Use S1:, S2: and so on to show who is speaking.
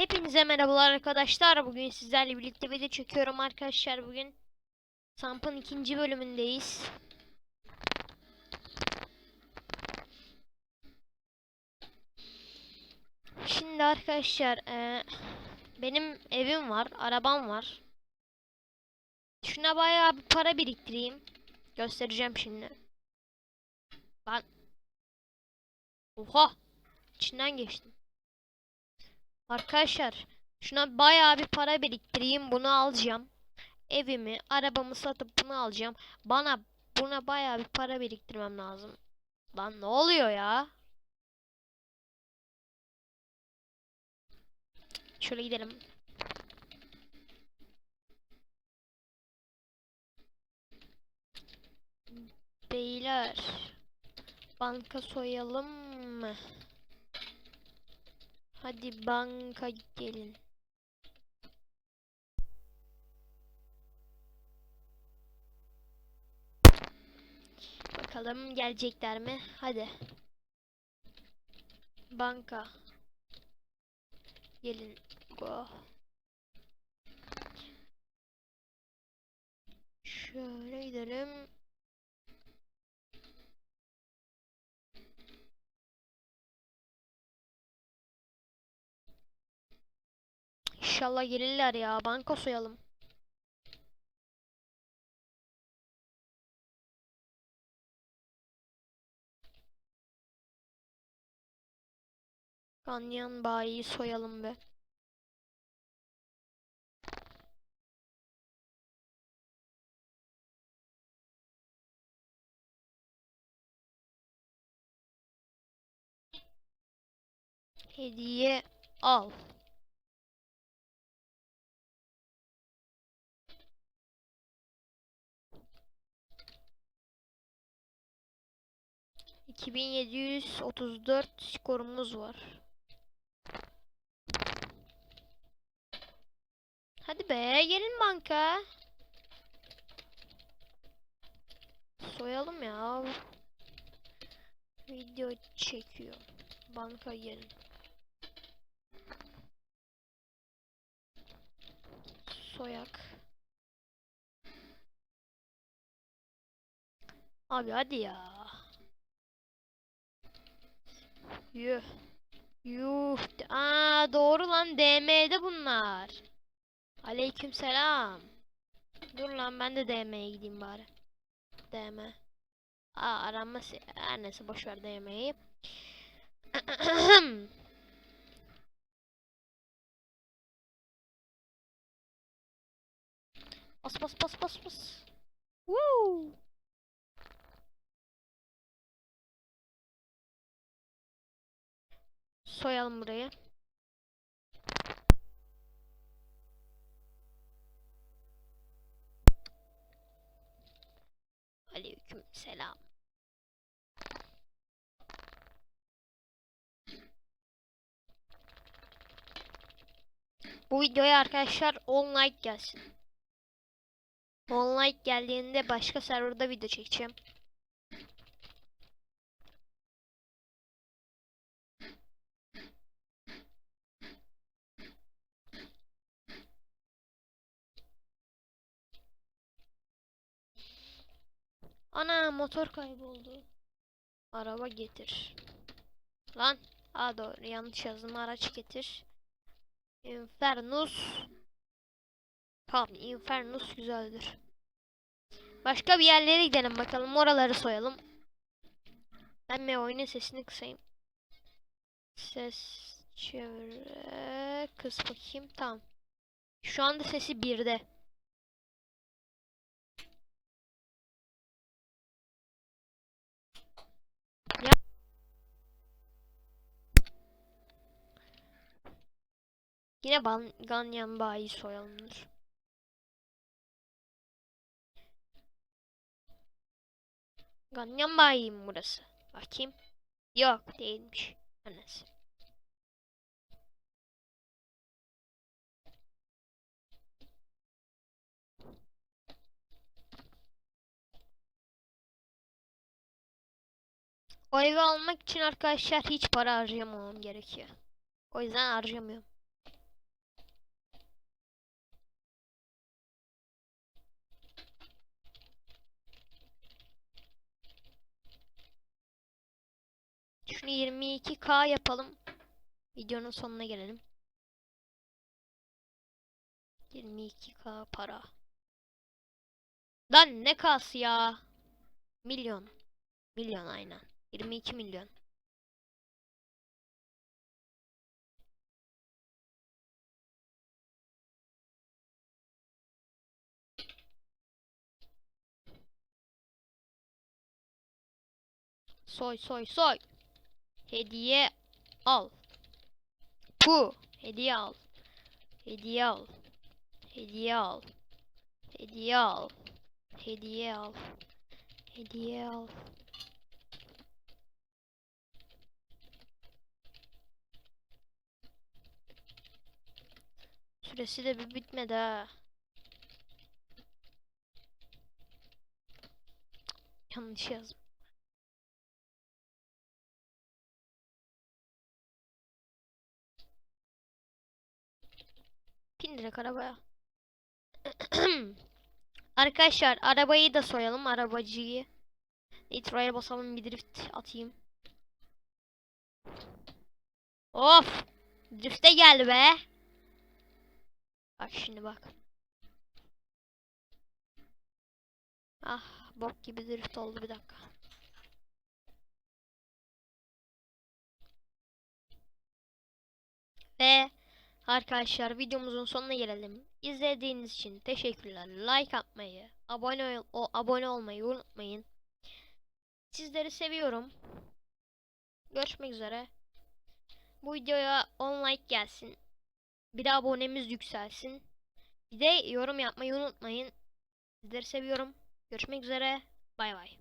S1: Hepinize merhabalar arkadaşlar. Bugün sizlerle birlikte video çekiyorum arkadaşlar. Bugün Samp'ın ikinci bölümündeyiz. Şimdi arkadaşlar eee, benim evim var, arabam var. Şuna bayağı bir para biriktireyim. Göstereceğim şimdi. Ben Oha! İçinden geçtim. Arkadaşlar şuna bayağı bir para biriktireyim bunu alacağım. Evimi, arabamı satıp bunu alacağım. Bana buna bayağı bir para biriktirmem lazım. Lan ne oluyor ya? Şöyle gidelim. Beyler banka soyalım mı? Hadi banka gelin. Bakalım gelecekler mi? Hadi. Banka. Gelin. Go. Şöyle gidelim. İnşallah gelirler ya. Banka soyalım. Ganyan bayi soyalım be. Hediye al. İki bin yedi yüz otuz dört skorumuz var. Hadi be gelin banka. Soyalım ya. Video çekiyor. Banka gelin. Soyak. Abi hadi ya. Yuh. Yuh. Aa doğru lan DM'de bunlar. Aleykümselam. Dur lan ben de DM'ye gideyim bari. DM. Aa aranma se- her neyse boş ver DM'yi. Bas bas bas bas bas. Woo! Soyalım burayı. Aleyküm selam. Bu videoya arkadaşlar 10 like gelsin. 10 like geldiğinde başka serverda video çekeceğim. Ana motor kayboldu. Araba getir. Lan. Aa doğru yanlış yazdım. Araç getir. Infernus. Tamam Infernus güzeldir. Başka bir yerlere gidelim bakalım. Oraları soyalım. Ben mi oyunun sesini kısayım. Ses çevre kıs bakayım. Tamam. Şu anda sesi birde. Yine ban Ganyan bayi soyalımdır. Ganyan bayi mi burası? Bakayım. Yok değilmiş. Anası. O evi almak için arkadaşlar hiç para harcamamam gerekiyor. O yüzden harcamıyorum. Şunu 22k yapalım. Videonun sonuna gelelim. 22k para. Lan ne kası ya? Milyon. Milyon aynen. 22 milyon. Soy soy soy. Hediye al. Pu. Hediye al. Hediye al. Hediye al. Hediye al. Hediye al. Hediye al. Süresi de bir bitmedi ha. Yanlış yazdım. Bin direkt arabaya. Arkadaşlar arabayı da soyalım arabacıyı. Nitro'ya basalım bir drift atayım. Of! Drift'e geldi be. Bak şimdi bak. Ah bok gibi drift oldu bir dakika. Ve arkadaşlar videomuzun sonuna gelelim. İzlediğiniz için teşekkürler. Like atmayı, abone ol o, abone olmayı unutmayın. Sizleri seviyorum. Görüşmek üzere. Bu videoya 10 like gelsin. Bir de abonemiz yükselsin. Bir de yorum yapmayı unutmayın. Sizleri seviyorum. Görüşmek üzere. Bay bay.